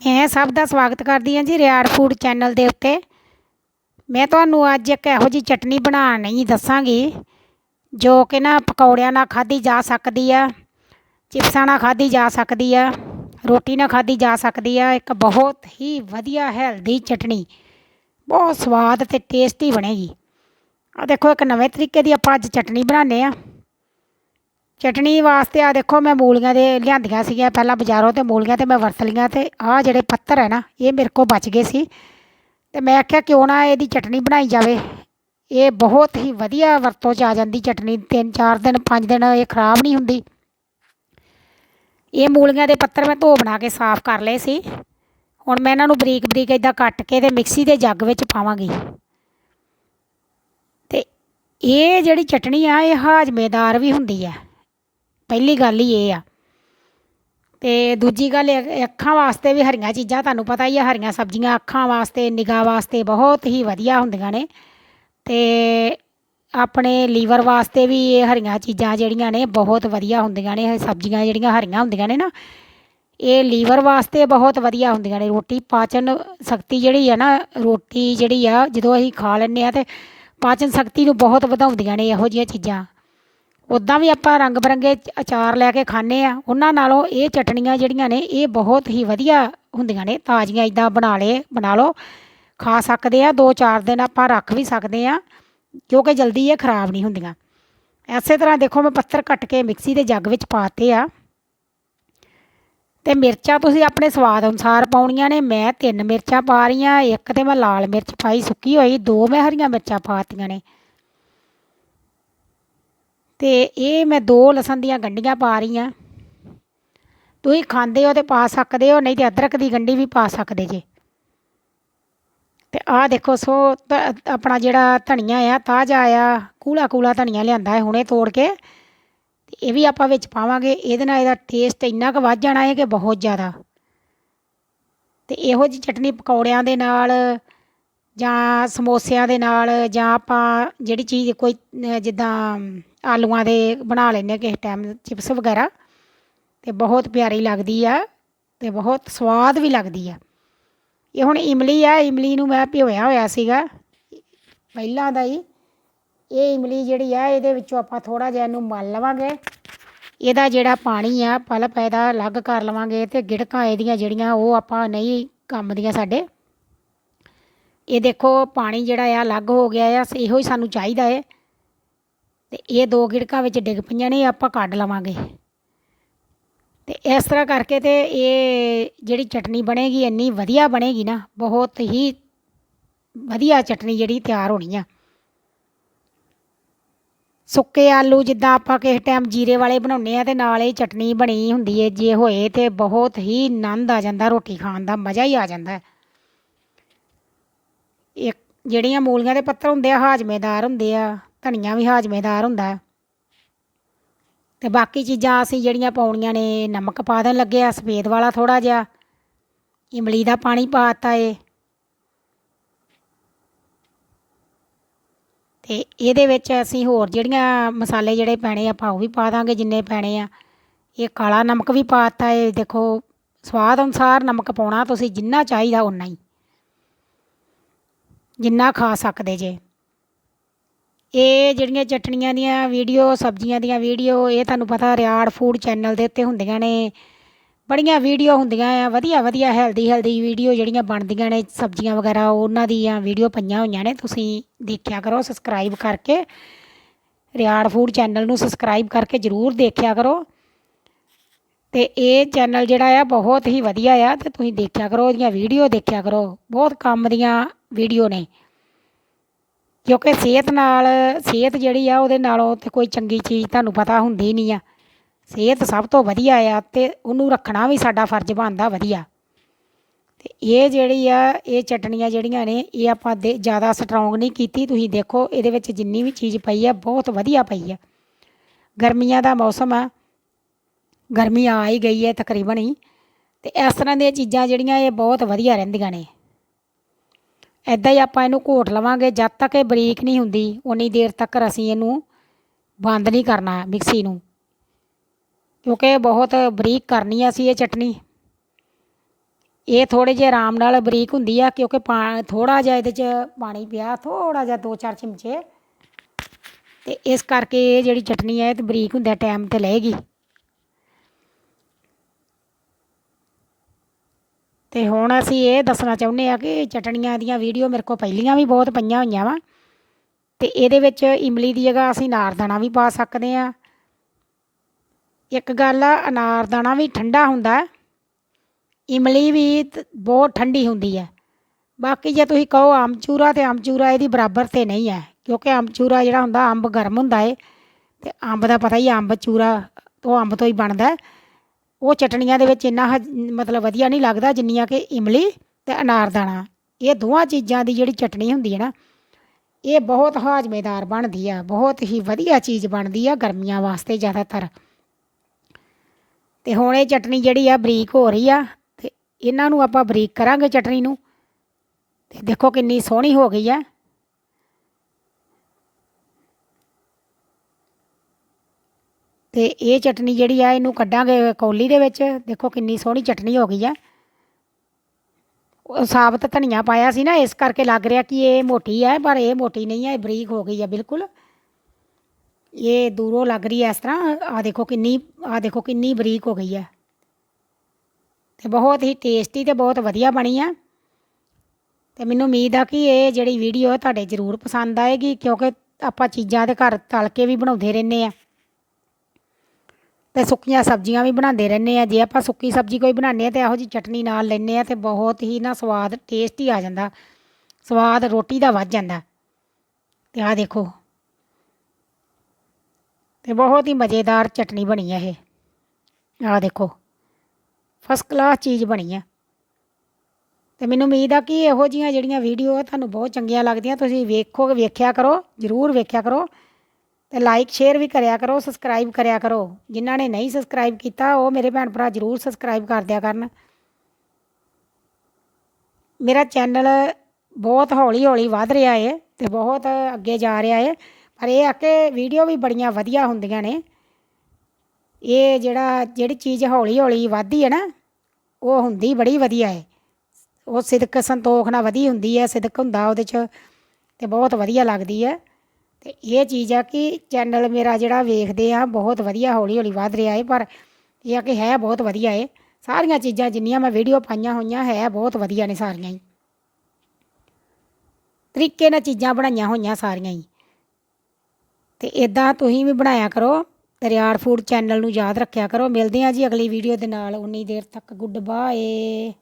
ਮੈਂ ਸਭ ਦਾ ਸਵਾਗਤ ਕਰਦੀ ਹਾਂ ਜੀ ਰਿਆੜ ਫੂਡ ਚੈਨਲ ਦੇ ਉੱਤੇ। ਮੈਂ ਤੁਹਾਨੂੰ ਅੱਜ ਇੱਕ ਇਹੋ ਜਿਹੀ ਚਟਨੀ ਬਣਾਉਣੀ ਦੱਸਾਂਗੀ, ਜੋ ਕਿ ਨਾ ਪਕੌੜਿਆਂ ਨਾਲ ਖਾਧੀ ਜਾ ਸਕਦੀ ਆ, ਚਿਪਸਾਂ ਨਾਲ ਖਾਧੀ ਜਾ ਸਕਦੀ ਆ, ਰੋਟੀ ਨਾਲ ਖਾਧੀ ਜਾ ਸਕਦੀ ਆ। ਇੱਕ ਬਹੁਤ ਹੀ ਵਧੀਆ ਹੈਲਦੀ ਚਟਨੀ, ਬਹੁਤ ਸਵਾਦ ਅਤੇ ਟੇਸਟੀ ਬਣੇਗੀ। ਆ ਦੇਖੋ ਇੱਕ ਨਵੇਂ ਤਰੀਕੇ ਦੀ ਆਪਾਂ ਅੱਜ ਚਟਨੀ ਬਣਾਉਂਦੇ ਆ ਚਟਨੀ ਵਾਸਤੇ ਆ ਦੇਖੋ ਮੈਂ ਮੂਲੀਆਂ ਦੇ ਲਿਆਂਦੀਆਂ ਸੀਗੀਆਂ, ਪਹਿਲਾਂ ਬਾਜ਼ਾਰੋਂ ਤੇ ਮੂਲੀਆਂ ਤੇ ਮੈਂ ਵਰਤ ਲਈਆਂ ਤੇ ਆਹ ਜਿਹੜੇ ਪੱਤਰ ਹੈ ਨਾ, ਇਹ ਮੇਰੇ ਕੋਲ ਬਚ ਗਏ ਸੀ। ਤੇ ਮੈਂ ਆਖਿਆ ਕਿਉਂ ਨਾ ਇਹਦੀ ਚਟਨੀ ਬਣਾਈ ਜਾਵੇ। ਇਹ ਬਹੁਤ ਹੀ ਵਧੀਆ ਵਰਤੋਂ 'ਚ ਆ ਜਾਂਦੀ ਚਟਨੀ, ਤਿੰਨ ਚਾਰ ਦਿਨ, ਪੰਜ ਦਿਨ ਇਹ ਖਰਾਬ ਨਹੀਂ ਹੁੰਦੀ। ਇਹ ਮੂਲੀਆਂ ਦੇ ਪੱਤਰ ਮੈਂ ਧੋ ਬਣਾ ਕੇ ਸਾਫ਼ ਕਰ ਲਏ ਸੀ। ਹੁਣ ਮੈਂ ਇਹਨਾਂ ਨੂੰ ਬਰੀਕ ਬਰੀਕ ਇਦਾਂ ਕੱਟ ਕੇ ਤੇ ਮਿਕਸੀ ਦੇ ਜੱਗ ਵਿੱਚ ਪਾਵਾਂਗੀ। ਤੇ ਇਹ ਜਿਹੜੀ ਚਟਣੀ ਆ, ਇਹ ਹਾਜ਼ਮੇਦਾਰ ਵੀ ਹੁੰਦੀ ਹੈ ਪਹਿਲੀ ਗੱਲ ਹੀ ਇਹ ਆ। ਤੇ ਦੂਜੀ ਗੱਲ ਇਹ- ਅੱਖਾਂ ਵਾਸਤੇ ਵੀ ਹਰੀਆਂ ਚੀਜ਼ਾਂ ਤੁਹਾਨੂੰ ਪਤਾ ਹੀ ਆ, ਹਰੀਆਂ ਸਬਜ਼ੀਆਂ ਅੱਖਾਂ ਵਾਸਤੇ, ਨਿਗਾਹ ਵਾਸਤੇ ਬਹੁਤ ਹੀ ਵਧੀਆ ਹੁੰਦੀਆਂ ਨੇ। ਤੇ ਆਪਣੇ ਲੀਵਰ ਵਾਸਤੇ ਵੀ ਇਹ ਹਰੀਆਂ ਚੀਜ਼ਾਂ ਜਿਹੜੀਆਂ ਨੇ ਬਹੁਤ ਵਧੀਆ ਹੁੰਦੀਆਂ ਨੇ, ਇਹ ਸਬਜ਼ੀਆਂ ਜਿਹੜੀਆਂ ਹਰੀਆਂ ਹੁੰਦੀਆਂ ਨੇ ਨਾ, ਇਹ ਲੀਵਰ ਵਾਸਤੇ ਬਹੁਤ ਵਧੀਆ ਹੁੰਦੀਆਂ ਨੇ। ਰੋਟੀ ਪਾਚਨ ਸ਼ਕਤੀ ਜਿਹੜੀ ਆ ਨਾ, ਰੋਟੀ ਜਿਹੜੀ ਆ ਜਦੋਂ ਅਸੀਂ ਖਾ ਲੈਂਦੇ ਆ ਤੇ ਪਾਚਨ ਸ਼ਕਤੀ ਨੂੰ ਬਹੁਤ ਵਧਾਉਂਦੀਆਂ ਨੇ ਇਹੋ ਜਿਹੀਆਂ ਚੀਜ਼ਾਂ। ਉੱਦਾਂ ਵੀ ਆਪਾਂ ਰੰਗ ਬਰੰਗੇ ਅਚਾਰ ਲੈ ਕੇ ਖਾਂਦੇ ਆ। ਉਹਨਾਂ ਨਾਲੋਂ ਇਹ ਚਟਣੀਆਂ ਜਿਹੜੀਆਂ ਨੇ, ਇਹ ਬਹੁਤ ਹੀ ਵਧੀਆ ਹੁੰਦੀਆਂ ਨੇ। ਤਾਜ਼ੀਆਂ ਇਦਾਂ ਬਣਾ ਲਏ, ਬਣਾ ਲਓ। ਖਾ ਸਕਦੇ ਆ ਦੋ ਚਾਰ ਦਿਨ ਆਪਾਂ ਰੱਖ ਵੀ ਸਕਦੇ ਆ, ਕਿਉਂਕਿ ਜਲਦੀ ਇਹ ਖਰਾਬ ਨਹੀਂ ਹੁੰਦੀਆਂ। ਐਸੇ ਤਰ੍ਹਾਂ ਦੇਖੋ, ਮੈਂ ਪੱਤਰ ਕੱਟ ਕੇ ਮਿਕਸੀ ਦੇ ਜੱਗ ਵਿੱਚ ਪਾਤੇ ਆ। ਤੇ ਮਿਰਚਾਂ ਤੁਸੀਂ ਆਪਣੇ ਸਵਾਦ ਅਨੁਸਾਰ ਪਾਉਣੀਆਂ ਨੇ। ਮੈਂ ਤਿੰਨ ਮਿਰਚਾਂ ਪਾ ਰਹੀ ਆ ਇੱਕ ਤੇ ਮੈਂ ਲਾਲ ਮਿਰਚ ਪਾਈ ਸੁੱਕੀ ਹੋਈ, ਦੋ ਮੈਂ ਹਰੀਆਂ ਮਿਰਚਾਂ ਪਾਤੀਆਂ ਨੇ। ਤੇ ਇਹ ਮੈਂ ਦੋ ਲਸਣ ਦੀਆਂ ਗੰਢੀਆਂ ਪਾ ਰਹੀ ਆ ਤੁਸੀਂ ਖਾਂਦੇ ਹੋ ਤੇ ਪਾ ਸਕਦੇ ਹੋ, ਨਹੀਂ ਤੇ ਅਦਰਕ ਦੀ ਗੰਢੀ ਵੀ ਪਾ ਸਕਦੇ ਜੇ। ਤੇ ਆਹ ਦੇਖੋ, ਸੋ ਧ- ਆਪਣਾ ਜਿਹੜਾ ਧਨੀਆ ਆ, ਤਾਜ਼ਾ ਆ ਕੂਲਾ ਕੂਲਾ ਧਨੀਆ ਲਿਆਂਦਾ ਹੈ ਹੁਣੇ ਤੋੜ ਕੇ। ਤੇ ਇਹ ਵੀ ਆਪਾਂ ਵਿੱਚ ਪਾਵਾਂਗੇ। ਇਹਦੇ ਨਾਲ ਇਹਦਾ ਟੇਸਟ ਇੰਨਾ ਕੁ ਵੱਧ ਜਾਣਾ ਹੈ ਕਿ ਬਹੁਤ ਜ਼ਿਆਦਾ। ਤੇ ਇਹੋ ਜਿਹੀ ਚਟਨੀ ਪਕੌੜਿਆਂ ਦੇ ਨਾਲ ਜਾਂ ਸਮੋਸਿਆਂ ਦੇ ਨਾਲ ਜਾਂ ਆਪਾਂ ਜਿਹੜੀ ਚੀਜ਼ ਕੋਈ ਜਿੱਦਾਂ ਆਲੂਆਂ ਦੇ ਬਣਾ ਲੈਂਦੇ ਹਾਂ ਕਿਸੇ ਟਾਈਮ ਚਿਪਸ ਵਗੈਰਾ। ਤੇ ਬਹੁਤ ਪਿਆਰੀ ਲੱਗਦੀ ਆ ਤੇ ਬਹੁਤ ਸਵਾਦ ਵੀ ਲੱਗਦੀ ਆ। ਇਹ ਹੁਣ ਇਮਲੀ ਆ, ਇਮਲੀ ਨੂੰ ਮੈਂ ਭਿਓਇਆ ਹੋਇਆ ਸੀਗਾ। ਪਹਿਲਾਂ ਦਾ ਹੀ। ਇਹ ਇਮਲੀ ਜਿਹੜੀ ਆ, ਇਹਦੇ ਵਿੱਚੋਂ ਆਪਾਂ ਥੋੜਾ ਜਿਹਾ ਇਹਨੂੰ ਮਲ ਲਵਾਂਗੇ। ਇਹਦਾ ਜਿਹੜਾ ਪਾਣੀ ਆ, ਪਲਪ ਇਹਦਾ ਅਲੱਗ ਕਰ ਲਵਾਂਗੇ ਤੇ ਗਿੜਕਾਂ ਇਹਦੀਆਂ ਜਿਹੜੀਆਂ, ਉਹ ਆਪਾਂ ਨਹੀਂ ਕੰਮ ਦੀਆਂ ਸਾਡੇ। ਇਹ ਦੇਖੋ, ਪਾਣੀ ਜਿਹੜਾ ਆ ਅਲੱਗ ਹੋ ਗਿਆ ਆ, ਇਹੋ ਹੀ ਸਾਨੂੰ ਚਾਹੀਦਾ ਹੈ ਤੇ ਇਹ ਦੋ ਗਿੜਕਾਂ ਵਿੱਚ ਡਿੱਗ ਪਈਆਂ ਨੇ ਆਪਾਂ ਕੱਢ ਲਵਾਂਗੇ। ਤੇ ਇਸ ਤਰ੍ਹਾਂ ਕਰਕੇ ਤੇ ਇਹ ਜਿਹੜੀ ਚਟਨੀ ਬਣੇਗੀ, ਇੰਨੀ ਵਧੀਆ ਬਣੇਗੀ ਨਾ, ਬਹੁਤ ਹੀ ਵਧੀਆ ਚਟਨੀ ਜਿਹੜੀ ਤਿਆਰ ਹੋਣੀ ਆ। ਸੁੱਕੇ ਆਲੂ ਜਿੱਦਾਂ ਆਪਾਂ ਕਿਸੇ ਟਾਈਮ ਜੀਰੇ ਵਾਲੇ ਬਣਾਉਂਦੇ ਆ ਤੇ ਨਾਲ ਇਹ ਚਟਨੀ ਬਣੀ ਹੁੰਦੀ ਹੈ ਜੇ ਹੋਏ ਤੇ ਬਹੁਤ ਹੀ ਆਨੰਦ ਆ ਜਾਂਦਾ, ਰੋਟੀ ਖਾਣ ਦਾ, ਮਜ਼ਾ ਹੀ ਆ ਜਾਂਦਾ। ਇੱਕ ਜਿਹੜੀਆਂ ਮੂਲੀਆਂ ਦੇ ਪੱਤਰ ਹੁੰਦੇ ਆ, ਹਾਜ਼ਮੇਦਾਰ ਹੁੰਦੇ ਆ ਧਨੀਆ ਵੀ ਹਾਜ਼ਮੇਦਾਰ ਹੁੰਦਾ ਹੈ। ਤੇ ਬਾਕੀ ਚੀਜ਼ਾਂ ਅਸੀਂ ਜਿਹੜੀਆਂ ਪਾਉਣੀਆਂ ਨੇ, ਨਮਕ ਪਾ ਦੇਣ ਲੱਗੇ ਆ, ਸਫੇਦ ਵਾਲਾ ਥੋੜਾ ਜਿਹਾ। ਇਮਲੀ ਦਾ ਪਾਣੀ ਪਾਤਾ ਏ। ਤੇ ਇਹਦੇ ਵਿੱਚ ਅਸੀਂ ਹੋਰ ਜਿਹੜੀਆਂ ਮਸਾਲੇ ਜਿਹੜੇ ਪੈਣੇ ਆਪਾਂ ਉਹ ਵੀ ਪਾ ਦਾਂਗੇ ਜਿੰਨੇ ਪੈਣੇ ਆ। ਇਹ ਕਾਲਾ ਨਮਕ ਵੀ ਪਾਤਾ ਏ। ਦੇਖੋ, ਸਵਾਦ ਅਨੁਸਾਰ ਨਮਕ ਪਾਉਣਾ ਤੁਸੀਂ ਜਿੰਨਾ ਚਾਹੀਦਾ ਉਨਾ ਹੀ। ਜਿੰਨਾ ਖਾ ਸਕਦੇ ਜੇ। ਇਹ ਜਿਹੜੀਆਂ ਚਟਣੀਆਂ ਦੀਆਂ ਵੀਡੀਓ, ਸਬਜ਼ੀਆਂ ਦੀਆਂ ਵੀਡੀਓ, ਇਹ ਤੁਹਾਨੂੰ ਪਤਾ ਰਿਆੜ ਫੂਡ ਚੈਨਲ ਦੇ ਉੱਤੇ ਹੁੰਦੀਆਂ ਨੇ। ਬੜੀਆਂ ਵੀਡੀਓ ਹੁੰਦੀਆਂ ਆ, ਵਧੀਆ ਵਧੀਆ, ਹੈਲਦੀ ਹੈਲਦੀ ਵੀਡੀਓ ਜਿਹੜੀਆਂ ਬਣਦੀਆਂ ਨੇ, ਸਬਜ਼ੀਆਂ ਵਗੈਰਾ, ਉਹਨਾਂ ਦੀਆਂ ਵੀਡੀਓ ਪਈਆਂ ਹੋਈਆਂ ਨੇ। ਤੁਸੀਂ ਦੇਖਿਆ ਕਰੋ ਸਬਸਕ੍ਰਾਈਬ ਕਰਕੇ, ਰਿਆੜ ਫੂਡ ਚੈਨਲ ਨੂੰ ਸਬਸਕ੍ਰਾਈਬ ਕਰਕੇ ਜ਼ਰੂਰ ਦੇਖਿਆ ਕਰੋ। ਤੇ ਇਹ ਚੈਨਲ ਜਿਹੜਾ ਆ, ਬਹੁਤ ਹੀ ਵਧੀਆ ਆ, ਤੇ ਤੁਸੀਂ ਦੇਖਿਆ ਕਰੋ ਉਹਦੀਆਂ ਵੀਡੀਓ ਦੇਖਿਆ ਕਰੋ। ਬਹੁਤ ਕੰਮ ਦੀਆਂ ਵੀਡੀਓ ਨੇ। ਕਿਉਂਕਿ ਸਿਹਤ ਨਾਲ, ਸਿਹਤ ਜਿਹੜੀ ਆ ਉਹਦੇ ਨਾਲੋਂ ਤੇ ਕੋਈ ਚੰਗੀ ਚੀਜ਼ ਤੁਹਾਨੂੰ ਪਤਾ ਹੁੰਦੀ ਨਹੀਂ ਆ। ਸਿਹਤ ਸਭ ਤੋਂ ਵਧੀਆ ਆ ਤੇ ਉਹਨੂੰ ਰੱਖਣਾ ਵੀ ਸਾਡਾ ਫਰਜ਼ ਬਣਦਾ ਵਧੀਆ। ਤੇ ਇਹ ਜਿਹੜੀ ਆ, ਇਹ ਚਟਣੀਆਂ ਜਿਹੜੀਆਂ ਨੇ, ਇਹ ਆਪਾਂ ਦੇ ਜ਼ਿਆਦਾ ਸਟਰੋਂਗ ਨਹੀਂ ਕੀਤੀ। ਤੁਸੀਂ ਦੇਖੋ, ਇਹਦੇ ਵਿੱਚ ਜਿੰਨੀ ਵੀ ਚੀਜ਼ ਪਈ ਆ, ਬਹੁਤ ਵਧੀਆ ਪਈ ਆ। ਗਰਮੀਆਂ ਦਾ ਮੌਸਮ ਆ। ਗਰਮੀ ਆ ਹੀ ਗਈ ਹੈ ਤਕਰੀਬਨ ਹੀ। ਤੇ ਇਸ ਤਰ੍ਹਾਂ ਦੀਆਂ ਚੀਜ਼ਾਂ ਜਿਹੜੀਆਂ, ਇਹ ਬਹੁਤ ਵਧੀਆ ਰਹਿੰਦੀਆਂ ਨੇ। ਐਦਾਂ ਹੀ ਆਪਾਂ ਇਹਨੂੰ ਘੋਟ ਲਵਾਂਗੇ, ਜਦ ਤੱਕ ਇਹ ਬਰੀਕ ਨਹੀਂ ਹੁੰਦੀ ਉਨੀ ਦੇਰ ਤੱਕ ਅਸੀਂ ਇਹਨੂੰ ਬੰਦ ਨਹੀਂ ਕਰਨਾ ਮਿਕਸੀ ਨੂੰ। ਕਿਉਂਕਿ ਬਹੁਤ ਬਰੀਕ ਕਰਨੀ ਆ ਅਸੀਂ ਇਹ ਚਟਨੀ। ਇਹ ਥੋੜੇ ਜਿਹੇ ਆਰਾਮ ਨਾਲ ਬਰੀਕ ਹੁੰਦੀ ਆ, ਕਿਉਂਕਿ ਪਾ ਥੋੜਾ ਜਿਹਾ ਇਹਦੇ 'ਚ ਪਾਣੀ ਪਿਆ ਥੋੜਾ ਜਿਹਾ ਦੋ ਚਾਰ ਚਮਚੇ। ਤੇ ਇਸ ਕਰਕੇ ਇਹ ਜਿਹੜੀ ਚਟਨੀ ਹੈ ਇਹ ਤੇ ਬਰੀਕ ਹੁੰਦਾ ਟਾਈਮ ਤੇ ਲਏਗੀ। ਤੇ ਹੁਣ ਅਸੀਂ ਇਹ ਦੱਸਣਾ ਚਾਹੁੰਦੇ ਆ ਕਿ ਚਟਣੀਆਂ ਦੀਆਂ ਵੀਡੀਓ ਮੇਰੇ ਕੋਲ ਪਹਿਲੀਆਂ ਵੀ ਬਹੁਤ ਪਈਆਂ ਹੋਈਆਂ ਵਾ। ਤੇ ਇਹਦੇ ਵਿੱਚ ਇਮਲੀ ਦੀ ਜਗ੍ਹਾ ਅਸੀਂ ਅਨਾਰਦਾਣਾ ਵੀ ਪਾ ਸਕਦੇ ਆ। ਇੱਕ ਗੱਲ ਆ, ਅਨਾਰਦਾਣਾ ਵੀ ਠੰਡਾ ਹੁੰਦਾ ਇਮਲੀ ਵੀ ਬਹੁਤ ਠੰਡੀ ਹੁੰਦੀ ਹੈ। ਬਾਕੀ ਜੇ ਤੁਸੀਂ ਕਹੋ ਆਮਚੂਰਾ ਤੇ ਆਮਚੂਰਾ ਇਹਦੀ ਬਰਾਬਰ ਤੇ ਨਹੀਂ ਹੈ, ਕਿਉਂਕਿ ਆਮਚੂਰਾ ਜਿਹੜਾ ਹੁੰਦਾ, ਅੰਬ ਗਰਮ ਹੁੰਦਾ ਏ। ਤੇ ਅੰਬ ਦਾ ਪਤਾ ਹੀ ਅੰਬ ਚੂਰਾ ਉਹ ਅੰਬ ਤੋਂ ਹੀ ਬਣਦਾ ਉਹ ਚਟਣੀਆਂ ਦੇ ਵਿੱਚ ਇੰਨਾ ਹਜ- ਮਤਲਬ ਵਧੀਆ ਨਹੀਂ ਲੱਗਦਾ ਜਿੰਨੀਆਂ ਕਿ ਇਮਲੀ ਤੇ ਅਨਾਰਦਾਣਾ ਇਹ ਦੋਵਾਂ ਚੀਜ਼ਾਂ ਦੀ ਜਿਹੜੀ ਚਟਣੀ ਹੁੰਦੀ ਹੈ ਨਾ, ਇਹ ਬਹੁਤ ਹਾਜ਼ਮੇਦਾਰ ਬਣਦੀ ਆ, ਬਹੁਤ ਹੀ ਵਧੀਆ ਚੀਜ਼ ਬਣਦੀ ਆ ਗਰਮੀਆਂ ਵਾਸਤੇ ਜ਼ਿਆਦਾਤਰ। ਤੇ ਹੁਣ ਇਹ ਚਟਣੀ ਜਿਹੜੀ ਆ ਬਰੀਕ ਹੋ ਰਹੀ ਆ, ਤੇ ਇਹਨਾਂ ਨੂੰ ਆਪਾਂ ਬਰੀਕ ਕਰਾਂਗੇ ਚਟਣੀ ਨੂੰ। ਤੇ ਦੇਖੋ ਕਿੰਨੀ ਸੋਹਣੀ ਹੋ ਗਈ ਆ। ਤੇ ਇਹ ਚਟਨੀ ਜਿਹੜੀ ਆ, ਇਹਨੂੰ ਕੱਢਾਂਗੇ ਕੌਲੀ ਦੇ ਵਿੱਚ। ਦੇਖੋ ਕਿੰਨੀ ਸੋਹਣੀ ਚਟਨੀ ਹੋ ਗਈ ਆ। ਉਹ ਸਾਬਤ ਧਨੀਆ ਪਾਇਆ ਸੀ ਨਾ, ਇਸ ਕਰਕੇ ਲੱਗ ਰਿਹਾ ਕਿ ਇਹ ਮੋਟੀ ਹੈ ਪਰ ਇਹ ਮੋਟੀ ਨਹੀਂ ਹੈ ਇਹ ਬਰੀਕ ਹੋ ਗਈ ਹੈ ਬਿਲਕੁਲ। ਇਹ ਦੂਰੋਂ ਲੱਗ ਰਹੀ ਹੈ ਇਸ ਤਰ੍ਹਾਂ। ਆ ਦੇਖੋ ਕਿੰਨੀ ਆ ਦੇਖੋ ਕਿੰਨੀ ਬਰੀਕ ਹੋ ਗਈ ਹੈ ਤੇ ਬਹੁਤ ਹੀ ਟੇਸਟੀ ਤੇ ਬਹੁਤ ਵਧੀਆ ਬਣੀ ਆ। ਤੇ ਮੈਨੂੰ ਉਮੀਦ ਆ ਕਿ ਇਹ ਜਿਹੜੀ ਵੀਡੀਓ ਤੁਹਾਡੇ ਜ਼ਰੂਰ ਪਸੰਦ ਆਏਗੀ, ਕਿਉਂਕਿ ਆਪਾਂ ਚੀਜ਼ਾਂ ਦੇ ਘਰ ਤਲ ਕੇ ਵੀ ਬਣਾਉਂਦੇ ਰਹਿੰਦੇ ਆ। ਤੇ ਸੁੱਕੀਆਂ ਸਬਜ਼ੀਆਂ ਵੀ ਬਣਾਉਂਦੇ ਰਹਿੰਦੇ ਆ। ਜੇ ਆਪਾਂ ਸੁੱਕੀ ਸਬਜ਼ੀ ਕੋਈ ਬਣਾਉਂਦੇ ਆ ਤੇ ਇਹੋ ਜੀ ਚਟਨੀ ਨਾਲ ਲੈਂਦੇ ਆ ਤੇ ਬਹੁਤ ਹੀ ਨਾ ਸਵਾਦ ਟੇਸਟੀ ਆ ਜਾਂਦਾ। ਸਵਾਦ ਰੋਟੀ ਦਾ ਵੱਧ ਜਾਂਦਾ। ਤੇ ਆਹ ਦੇਖੋ। ਤੇ ਬਹੁਤ ਹੀ ਮਜ਼ੇਦਾਰ ਚਟਨੀ ਬਣੀ ਹੈ ਇਹ। ਆਹ ਦੇਖੋ। ਫਸਟ ਕਲਾਸ ਚੀਜ਼ ਬਣੀ ਹੈ ਤੇ ਮੈਨੂੰ ਉਮੀਦ ਆ ਕਿ ਇਹੋ ਜੀਆਂ ਜਿਹੜੀਆਂ ਵੀਡੀਓ ਆ, ਤੁਹਾਨੂੰ ਬਹੁਤ ਚੰਗੀਆਂ ਲੱਗਦੀਆਂ। ਤੁਸੀਂ ਵੇਖੋ, ਵੇਖਿਆ ਕਰੋ, ਜ਼ਰੂਰ ਵੇਖਿਆ ਕਰੋ। ਤੇ ਲਾਈਕ ਸ਼ੇਅਰ ਵੀ ਕਰਿਆ ਕਰੋ ਸਬਸਕ੍ਰਾਈਬ ਕਰਿਆ ਕਰੋ। ਜਿਨ੍ਹਾਂ ਨੇ ਨਹੀਂ ਸਬਸਕ੍ਰਾਈਬ ਕੀਤਾ, ਉਹ ਮੇਰੇ ਭੈਣ ਭਰਾ ਜ਼ਰੂਰ ਸਬਸਕ੍ਰਾਈਬ ਕਰ ਦਿਆ ਕਰਨ। ਮੇਰਾ ਚੈਨਲ ਬਹੁਤ ਹੌਲੀ ਹੌਲੀ ਵੱਧ ਰਿਹਾ ਏ ਤੇ ਬਹੁਤ ਅੱਗੇ ਜਾ ਰਿਹਾ ਏ, ਪਰ ਇਹ ਆ ਕਿ ਵੀਡੀਓ ਵੀ ਬੜੀਆਂ ਵਧੀਆ ਹੁੰਦੀਆਂ ਨੇ। ਇਹ ਜਿਹੜਾ, ਜਿਹੜੀ ਚੀਜ਼ ਹੌਲੀ ਹੌਲੀ ਵੱਧਦੀ ਹੈ ਨਾ, ਉਹ ਹੁੰਦੀ ਬੜੀ ਵਧੀਆ ਏ। ਉਹ ਸਿਦਕ ਸੰਤੋਖ ਨਾਲ ਵਧੀ ਹੁੰਦੀ ਹੈ ਸਿਦਕ ਹੁੰਦਾ ਉਹਦੇ 'ਚ ਤੇ ਬਹੁਤ ਵਧੀਆ ਲੱਗਦੀ ਹੈ ਤੇ ਇਹ ਚੀਜ਼ ਆ ਕਿ ਚੈਨਲ ਮੇਰਾ ਜਿਹੜਾ ਵੇਖਦੇ ਆ, ਬਹੁਤ ਵਧੀਆ ਹੌਲੀ ਹੌਲੀ ਵਧ ਰਿਹਾ ਏ, ਪਰ ਇਹ ਆ ਕਿ ਹੈ ਬਹੁਤ ਵਧੀਆ ਏ। ਸਾਰੀਆਂ ਚੀਜ਼ਾਂ ਜਿੰਨੀਆਂ ਮੈਂ ਵੀਡੀਓ ਪਾਈਆਂ ਹੋਈਆਂ, ਹੈ ਬਹੁਤ ਵਧੀਆ ਨੇ ਸਾਰੀਆਂ ਹੀ। ਤਰੀਕੇ ਨਾਲ ਚੀਜ਼ਾਂ ਬਣਾਈਆਂ ਹੋਈਆਂ ਸਾਰੀਆਂ ਹੀ। ਤੇ ਇਦਾਂ ਤੁਸੀਂ ਵੀ ਬਣਾਇਆ ਕਰੋ ਤੇ ਫੂਡ ਚੈਨਲ ਨੂੰ ਯਾਦ ਰੱਖਿਆ ਕਰੋ। ਮਿਲਦੇ ਹਾਂ ਜੀ ਅਗਲੀ ਵੀਡੀਓ ਦੇ ਨਾਲ, ਉਨੀ ਦੇਰ ਤੱਕ ਗੁੱਡ ਬਾਏ